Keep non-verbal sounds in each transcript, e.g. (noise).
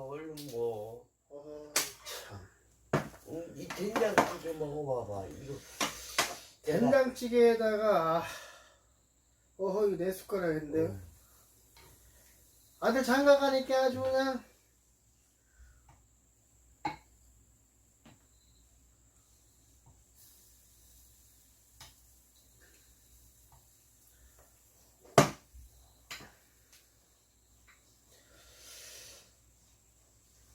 얼른 뭐. 어, 참. 응, 이 된장찌개 먹어봐봐. 이거 된장찌개에다가 어허 이거 내 숟가락 했는데 응. 아들 장가 가니까 아주 그냥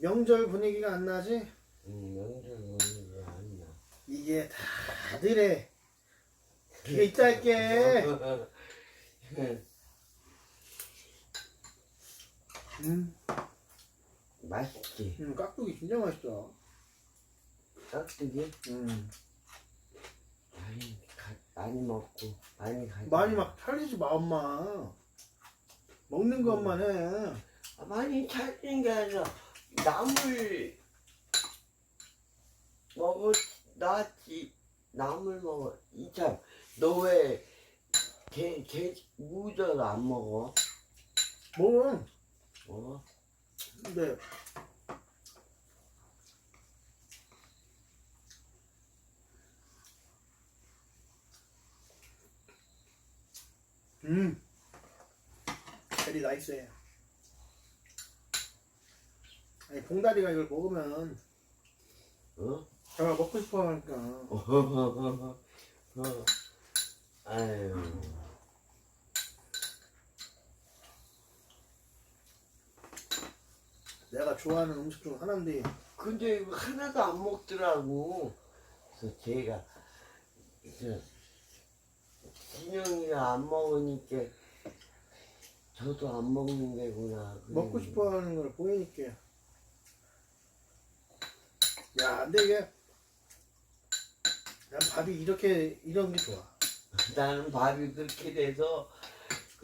명절 분위기가 안 나지? 응, 명절 먹는 게안 나. 이게 다들의 그게 있다 할게 음, 맛있지. 음 깍두기 진짜 맛있다 깍두기 음. 많이 가, 많이 먹고 많이 가. 많이 막 살리지 마 엄마 먹는 것만 해 아, 많이 찾는 게 아니라 나물 먹어 나지 나물 먹어. 이참 너왜개개 무절 안 먹어? 먹어. 어? 근데 음. 베리 나이스해 아니 봉다리가 이걸 먹으면 어? 제가 먹고 싶어 하니까 어. (laughs) 아유. 내가 좋아하는 음식 중 하나인데 근데 이거 하나도 안 먹더라고. 그래서 제가 저 진영이가 안 먹으니까 저도 안 먹는 게구나. 먹고. 싶어 하는 걸 보이니까 야 근데 이게 난 밥이 이렇게 이런 게 좋아. (laughs) 나는 밥이 그렇게 돼서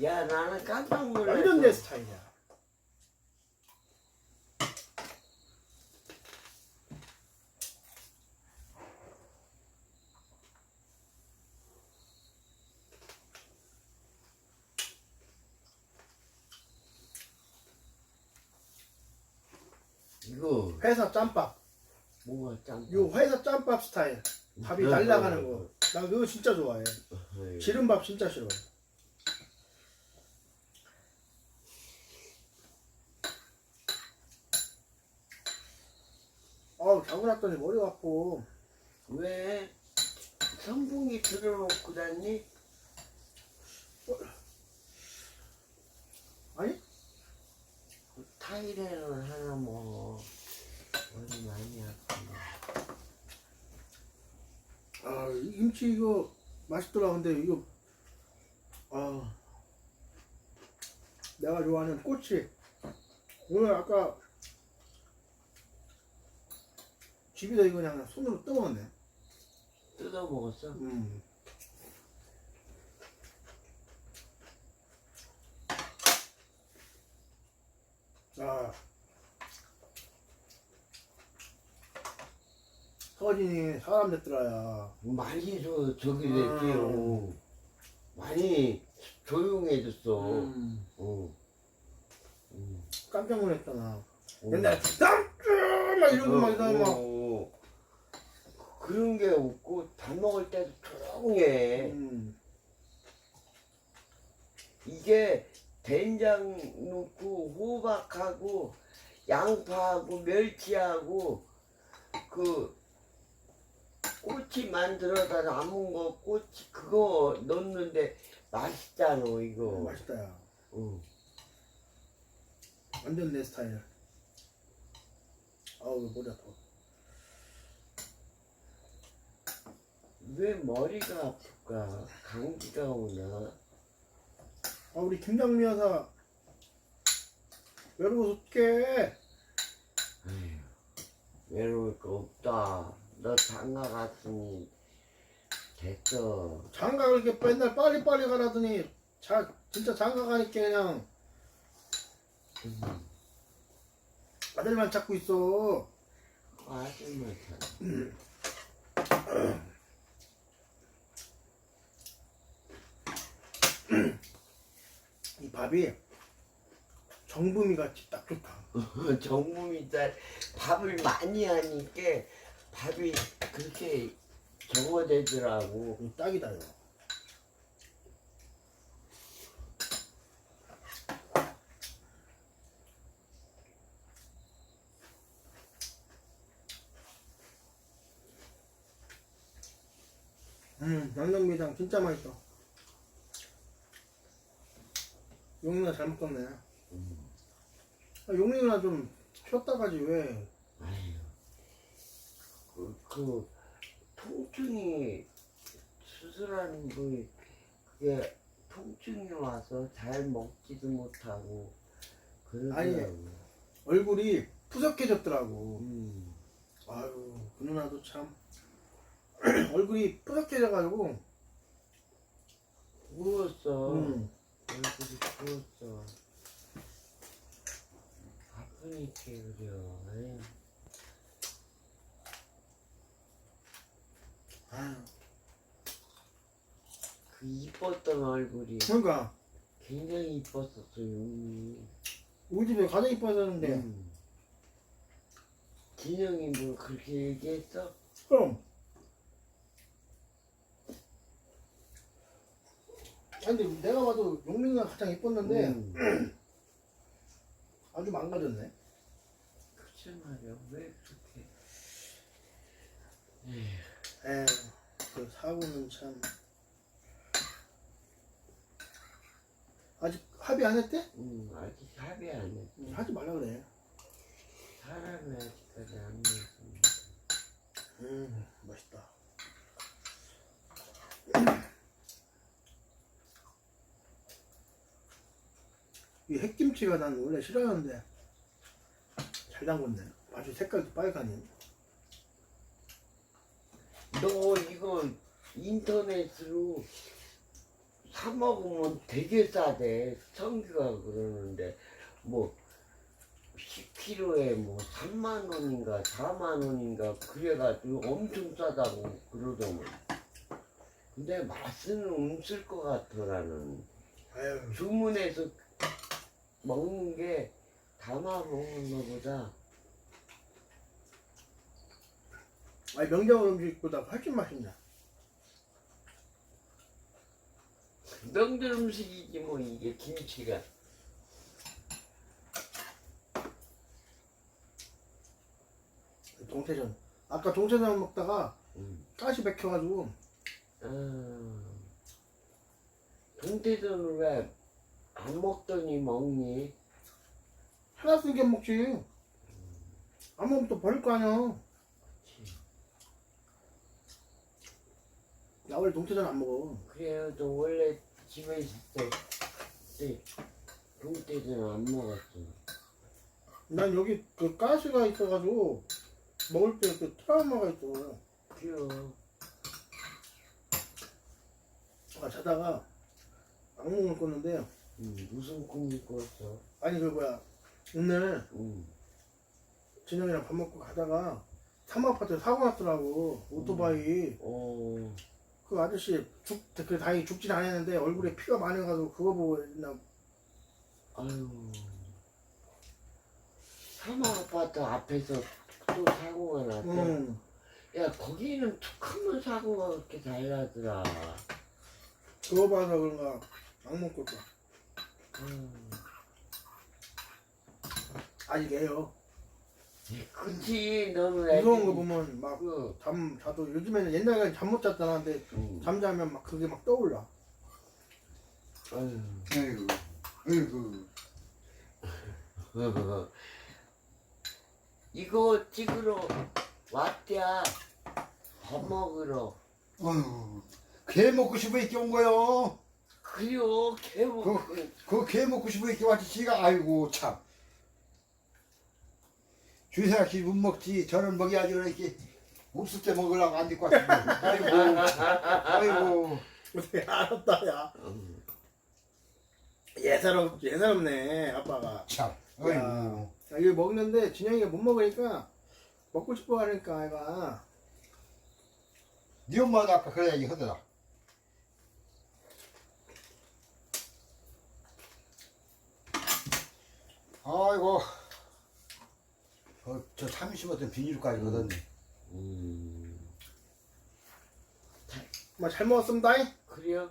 야 나는 깜짝 놀랐어. 완전 내 스타일이야. 이거 회사 짬밥 뭐가 짬. 요 회사 짬밥 스타일 밥이 날라가는 거나 그거 진짜 좋아해. 기름밥 진짜 싫어 아우 자고 났더니 머리가 아파 왜 선풍기 틀어놓고 다니? 아니 타이레놀 하나 먹어. 머리 많이 아프네. 아, 이 김치 이거 맛있더라. 근데 이거 아 내가 좋아하는 꼬치. 오늘 아까 집에다 이거 그냥 손으로 떠먹었네. 뜯어 먹었어? 음. 아. 서진이 사람 됐더라야. 많이 저, 저기 음. 됐지요. 많이 조용해졌어. 음. 어. 음. 깜짝 놀랐잖아. 어. 옛날에 땀! 막 이러고 막 이러고 막. 어. 그런 게 없고 밥 먹을 때도 조용해. 음. 이게 된장 넣고 호박하고 양파하고 멸치하고 그 꼬치 만들어다 남은 거 꼬치 그거 넣는데 맛있잖아 이거. 어, 맛있다, 야. 응. 완전 내 스타일. 아우, 머리 아파. 왜 머리가 아플까? 감기가 오나? 아, 우리 김장미 여사. 외로워서 어떡해. 에휴, 외로울 거 없다. 너 장가 갔으니 됐어. 장가 그렇게 맨날 빨리빨리 가라더니, 자, 진짜 장가 가니까 그냥 음, 아들만 찾고 있어. 아줌마 참. (clears throat) 이 밥이 정부미 같이 딱 좋다. (laughs) 정부미 쌀 밥을 많이 하니까 밥이 그렇게 적어되더라고. 이거 딱이다 이거. 음, 양념게장 진짜 맛있어. 용민아 잘 먹었네. 아, 용민아 좀 쉬었다 가지 왜? 아유, 그, 그 통증이 수술하는 분이 그게 통증이 와서 잘 먹지도 못하고 그러더라고. 얼굴이 푸석해졌더라고. 음, 아유, 그 누나도 참 (clears throat) 얼굴이 푸석해져가지고. 부었어. 음. 얼굴이 부었어. 아프니까 그래요. 그 이뻤던 얼굴이 그러니까 굉장히 이뻤었어 용이. 우리 집에 가장 이뻐졌는데. 음. 진영이 뭐 그렇게 얘기했어? 그럼. 아니 근데 내가 봐도 용민이가 가장 이뻤는데 음. (clears throat) 아주 망가졌네. 그치 말이야 왜 그렇게 에휴, 그 사고는 참 아직 합의 안 했대? 음, 아직 합의 안 해. 응, 하지 말라 그래. 사람이 아직까지 안 했습니다. 음, 맛있다. 이 핵김치가 난 원래 싫어하는데 잘 담궜네. 아주 색깔도 빨갛니. 너 이거 인터넷으로 사 먹으면 되게 싸대. 성규가 그러는데 뭐 10kg에 뭐 3만 원인가 4만 원인가 그래가지고 엄청 싸다고 그러더만. 근데 맛은 없을 것 같더라는. 아유, 주문해서 먹는 게 담아 먹는 것보다 아니 명절 음식보다 훨씬 맛있네. 명절 음식이지 뭐 이게 김치가. 동태전. 아까 동태전 먹다가 음. 가시 백혀가지고 아, 동태전을 왜 안 먹더니 먹니? 하나 쓰게 먹지. 안 먹으면 또 버릴 거 아니야. 나 원래 동태전 안 먹어. 그래요, 너 원래 집에 있을 때, 때 동태전 안 먹었어. 난 여기 그 가시가 있어가지고 먹을 때 그 트라우마가 있어. 그래요. 아, 자다가 악몽을 꿨는데 음, 무슨 꿈을 꿨어? 아니 그 뭐야 오늘 음, 진영이랑 밥 먹고 가다가 사모아파트에 사고 났더라고 오토바이 어, 그 아저씨 죽, 그 다행히 죽진 않았는데 얼굴에 피가 많아가지고 그거 보고 나 아유. 사마 아파트 앞에서 또 사고가 났어. 음, 야, 거기는 툭 하면 사고가 그렇게 잘 나더라. 그거 봐서 그런가 악몽 꿨어 음. 아직 애요 그치, 너는 무서운 애들이 거 보면 막 그, 잠 자도 요즘에는 옛날에 잠 못 잤잖아 근데 음. 잠자면 막 그게 막 떠올라 아유. 아이고, 아이고. (laughs) 이거 찍으러 왔대야. 밥 먹으러. 아유, 개 먹고 싶어 있게 온 거요. 그래요, 개고. 그개 먹고 싶어 있게 왔지. 지가 아이고 참. 주사씨 못 먹지. 저는 먹여야지 이렇게 없을 때 먹으려고 안 데리고 왔지. 아이고, 아이고. 어떻게 알았다 야 예사롭 예사롭네 아빠가 참. 아이고. 야, 이거 먹는데 진영이가 못 먹으니까 먹고 싶어 하니까 애가 네 엄마도 아까 그런 얘기 하더라. 아이고. 어, 저 참이 심었던 비닐까지 얻었네. 음. 뭐 잘 먹었습니다. 그래요?